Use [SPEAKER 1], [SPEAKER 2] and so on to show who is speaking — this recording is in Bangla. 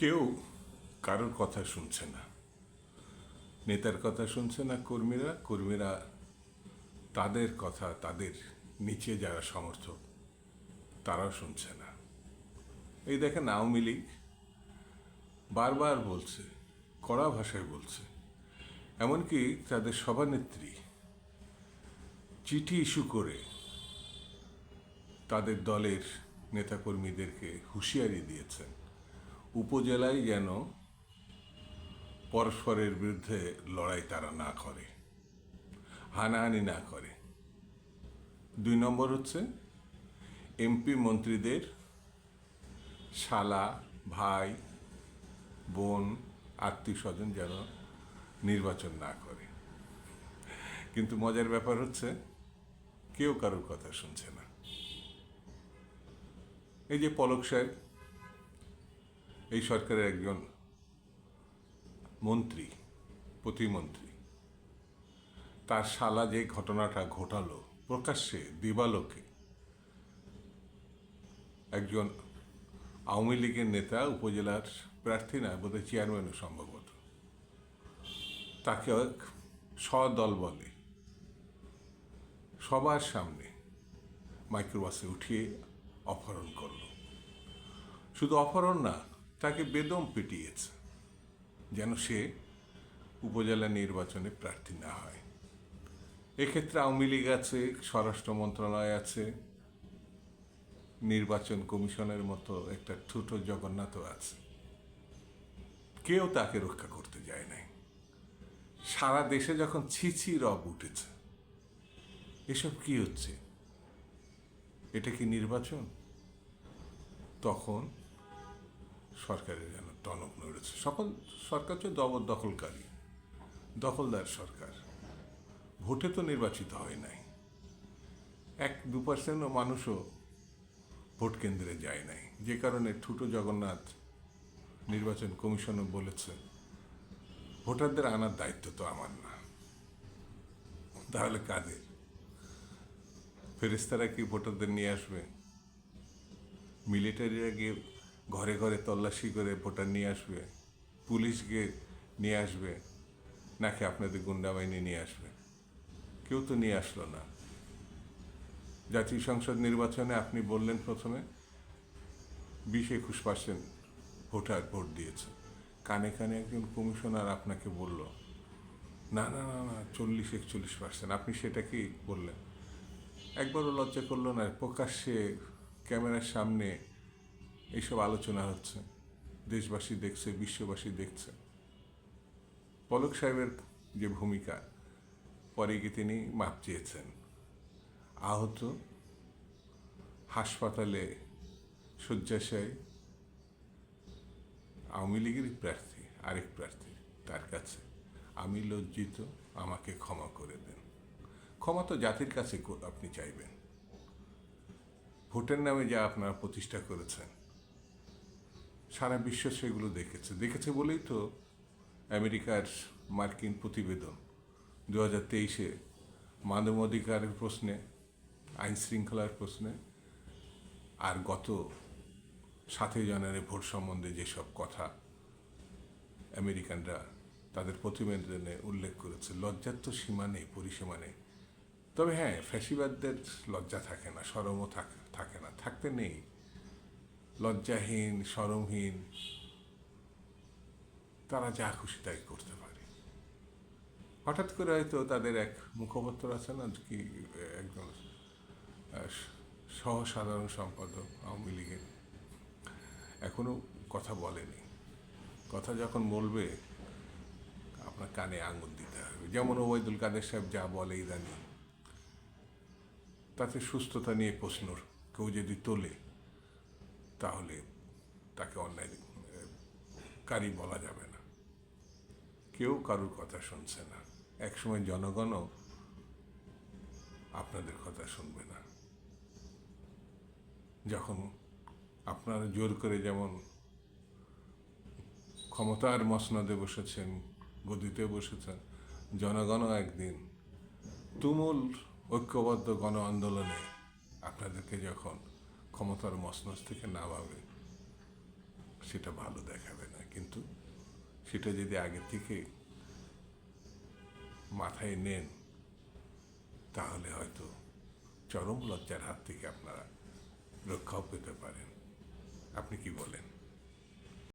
[SPEAKER 1] কেউ কারোর কথা শুনছে না। নেতার কথা শুনছে না কর্মীরা কর্মীরা তাদের কথা, তাদের নিচে যারা সমর্থক, তারাও শুনছে না। এই দেখেন আওয়ামী লীগ বারবার বলছে, কড়া ভাষায় বলছে, এমনকি তাদের সভানেত্রী চিঠি ইস্যু করে তাদের দলের নেতাকর্মীদেরকে হুঁশিয়ারি দিয়েছেন। উপজেলায় যেন পরস্পরের বিরুদ্ধে লড়াই তারা না করে, হানাহানি না করে। দুই নম্বর হচ্ছে এমপি মন্ত্রীদের শালা, ভাই, বোন আত্মীয় স্বজন যেন নির্বাচন না করে। কিন্তু মজার ব্যাপার হচ্ছে, কেউ কারোর কথা শুনছে না। এই যে পলক সাহেব এই সরকারের একজন মন্ত্রী, প্রতিমন্ত্রী। তার শালা যে ঘটনাটা ঘটালো, প্রকাশ্যে, দিবালোকে। একজন আওয়ামী লীগের নেতা, উপজেলার প্রার্থী না, বোধহয় চেয়ারম্যানও সম্ভবত। তাকে সদল বলে। সবার সামনে মাইক্রোবাসে উঠিয়ে অপহরণ করল। শুধু অপহরণ না তাকে বেদম পিটিয়েছে, যেন সে উপজেলা নির্বাচনে প্রার্থী না হয়। এক্ষেত্রে আওয়ামী লীগ আছে, স্বরাষ্ট্র মন্ত্রণালয় আছে, নির্বাচন কমিশনের মতো একটা ছোট জগন্নাথও আছে। কেউ তাকে রক্ষা করতে যায় নাই। সারা দেশে যখন ছিছি রব উঠেছে, এসব কি হচ্ছে? এটা কি নির্বাচন? তখন সরকারের যেন টনক নড়েছে। সকল সরকার তো জবরদখলকারী দখলদার সরকার। ভোটে তো নির্বাচিত হয় নাই। এক দু পার্সেন্টও মানুষও ভোট কেন্দ্রে যায় নাই। যে কারণে ঠুটো জগন্নাথ নির্বাচন কমিশনও বলেছে, ভোটারদের আনার দায়িত্ব তো আমার না। তাহলে কাদের? ফেরেস্তারা কি ভোটারদের নিয়ে আসবে? মিলিটারিরা গিয়ে ঘরে ঘরে তল্লাশি করে ভোটার নিয়ে আসবে, পুলিশ গিয়ে নিয়ে আসবে, নাকি আপনাদের গুন্ডা বাহিনী নিয়ে আসবে? কেউ তো নিয়ে আসলো না। জাতীয় সংসদ নির্বাচনে আপনি বললেন প্রথমে, বিশ একুশ পার্সেন্ট ভোটার ভোট দিয়েছে। কানে কানে একজন কমিশনার আপনাকে বলল, না না না না, চল্লিশ একচল্লিশ পার্সেন্ট। আপনি সেটা কি বললেন? একবারও লজ্জা করল না, প্রকাশ্যে ক্যামেরার সামনে এইসব আলোচনা হচ্ছে, দেশবাসী দেখছে, বিশ্ববাসী দেখছে। পলক সাহেবের যে ভূমিকা, পরে গিয়ে তিনি মাপ চেয়েছেন? আহত, হাসপাতালে শয্যাশায়ী, আওয়ামী লীগের প্রার্থী, আরেক প্রার্থী তার কাছে। আমি লজ্জিত, আমাকে ক্ষমা করে দেন। ক্ষমা তো জাতির কাছে আপনি চাইবেন। ভোটের নামে যা আপনারা প্রতিষ্ঠা করেছেন সারা বিশ্ব সেগুলো দেখেছে। দেখেছে বলেই তো আমেরিকার মার্কিন প্রতিবেদন। দু হাজার তেইশে মানবাধিকারের প্রশ্নে আইন শৃঙ্খলার প্রশ্নে, আর গত সাতই জানুয়ারি ভোট সম্বন্ধে যেসব কথা আমেরিকানরা তাদের প্রতিবেদনে উল্লেখ করেছে, লজ্জার তো সীমা নেই, পরিসীমা নেই। তবে হ্যাঁ ফ্যাসিবাদদের লজ্জা থাকে না, সরমও থাকে থাকে না, থাকতে নেই। লজ্জাহীন, সরমহীন। তারা যা খুশি তাই করতে পারে। হঠাৎ করে হয়তো তাদের এক মুখপত্র আছে না, কি একজন সহসাধারণ সম্পাদক আওয়ামী লীগের। এখনও কথা বলেনি। কথা যখন বলবে, আপনার কানে আঙুল দিতে হবে। যেমন ওবায়দুল কাদের সাহেব যা বলে ইদানি, তাতে সুস্থতা নিয়ে প্রশ্ন কেউ যদি তোলে তাহলে তাকে অন্যায়, কারি বলা যাবে না। কেউ কারোর কথা শুনছে না। একসময় জনগণও আপনাদের কথা শুনবে না। যখন আপনারা জোর করে যেমন ক্ষমতার মসনদে বসেছেন, গদিতে বসেছেন, জনগণও একদিন তুমুল ঐক্যবদ্ধ গণ আন্দোলনে আপনাদেরকে যখন ক্ষমতার মসনস থেকে নামাবে সেটা ভালো দেখাবে না। কিন্তু সেটা যদি আগে থেকে মাথায় নেন, তাহলে হয়তো চরম লজ্জার হাত থেকে আপনারা রক্ষাও পেতে পারেন। আপনি কি বলেন?